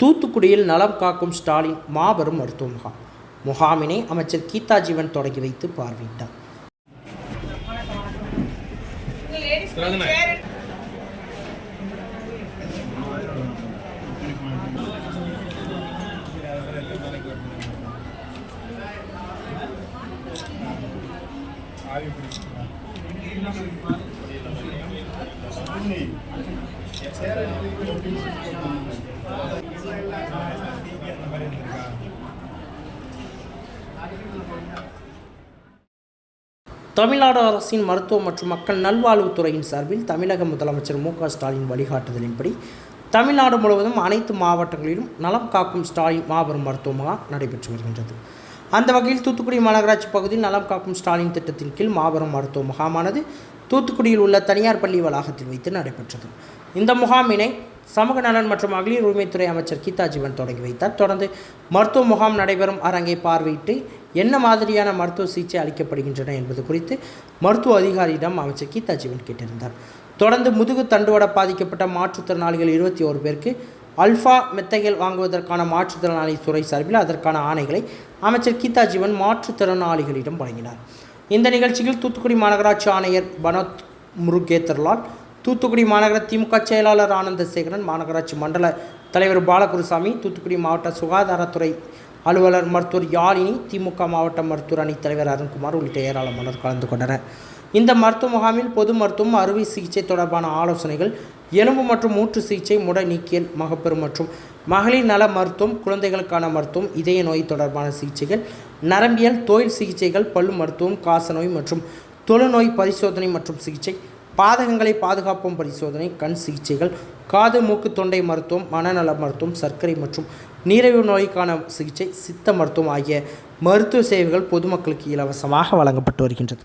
தூத்துக்குடியில் நலம் காக்கும் ஸ்டாலின் மாபெரும் மருத்துவ முகாம் முகாமினை அமைச்சர் கீதா ஜீவன் தொடங்கி வைத்து பார்வையிட்டார். தமிழ்நாடு அரசின் மருத்துவ மற்றும் மக்கள் நல்வாழ்வுத்துறையின் சார்பில் தமிழக முதலமைச்சர் மு க ஸ்டாலின் வழிகாட்டுதலின்படி தமிழ்நாடு முழுவதும் அனைத்து மாவட்டங்களிலும் நலம் காக்கும் ஸ்டாலின் மாபெரும் மருத்துவமாக நடைபெற்று வருகின்றது. அந்த வகையில் தூத்துக்குடி மாநகராட்சி பகுதியில் நலம் காக்கும் ஸ்டாலின் திட்டத்தின் கீழ் மாபெரும் மருத்துவ முகாமானது தூத்துக்குடியில் உள்ள தனியார் பள்ளி வளாகத்தில் வைத்து நடைபெற்றது. இந்த முகாமினை சமூக நலன் மற்றும் மகளிர் உரிமைத்துறை அமைச்சர் கீதா ஜீவன் தொடங்கி வைத்தார். தொடர்ந்து மருத்துவ முகாம் நடைபெறும் அரங்கை பார்வையிட்டு என்ன மாதிரியான மருத்துவ சிகிச்சை அளிக்கப்படுகின்றன என்பது குறித்து மருத்துவ அதிகாரியிடம் அமைச்சர் கீதா ஜீவன் கேட்டிருந்தார். தொடர்ந்து முதுகு தண்டுவட பாதிக்கப்பட்ட மாற்றுத்திறனாளிகள் இருபத்தி ஓரு பேருக்கு அல்ஃபா மெத்தைகள் வாங்குவதற்கான மாற்றுத்திறனாளி துறை சார்பில் அதற்கான ஆணைகளை அமைச்சர் கீதா ஜீவன் மாற்றுத்திறனாளிகளிடம் வழங்கினார். இந்த நிகழ்ச்சியில் தூத்துக்குடி மாநகராட்சி ஆணையர் பனோத் முருகேத்தர்லால் தூத்துக்குடி மாநகர திமுக செயலாளர் ஆனந்தசேகரன் மாநகராட்சி மண்டல தலைவர் பாலகுருசாமி தூத்துக்குடி மாவட்ட சுகாதாரத்துறை அலுவலர் மருத்துவர் யாழினி திமுக மாவட்ட மருத்துவர் அணி தலைவர் அருண்குமார் உள்ளிட்ட ஏராளமானோர் கலந்து கொண்டனர். இந்த மருத்துவ முகாமில் பொது மருத்துவம் அறுவை சிகிச்சை தொடர்பான ஆலோசனைகள் எலும்பு மற்றும் மூற்று சிகிச்சை முட நீக்கியல் மகப்பெரு மற்றும் மகளிர் நல மருத்துவம் குழந்தைகளுக்கான மருத்துவம் இதய நோய் தொடர்பான சிகிச்சைகள் நரம்பியல் தோல் சிகிச்சைகள் பல்லு மருத்துவம் காசநோய் மற்றும் தொழுநோய் பரிசோதனை மற்றும் சிகிச்சை பாதகங்களை பாதுகாப்பும் பரிசோதனை கண் சிகிச்சைகள் காது மூக்கு தொண்டை மருத்துவம் மனநல மருத்துவம் சர்க்கரை மற்றும் நீரிழிவு நோய்க்கான சிகிச்சை சித்த மருத்துவம் ஆகிய மருத்துவ சேவைகள் பொதுமக்களுக்கு இலவசமாக வழங்கப்பட்டு வருகின்றது.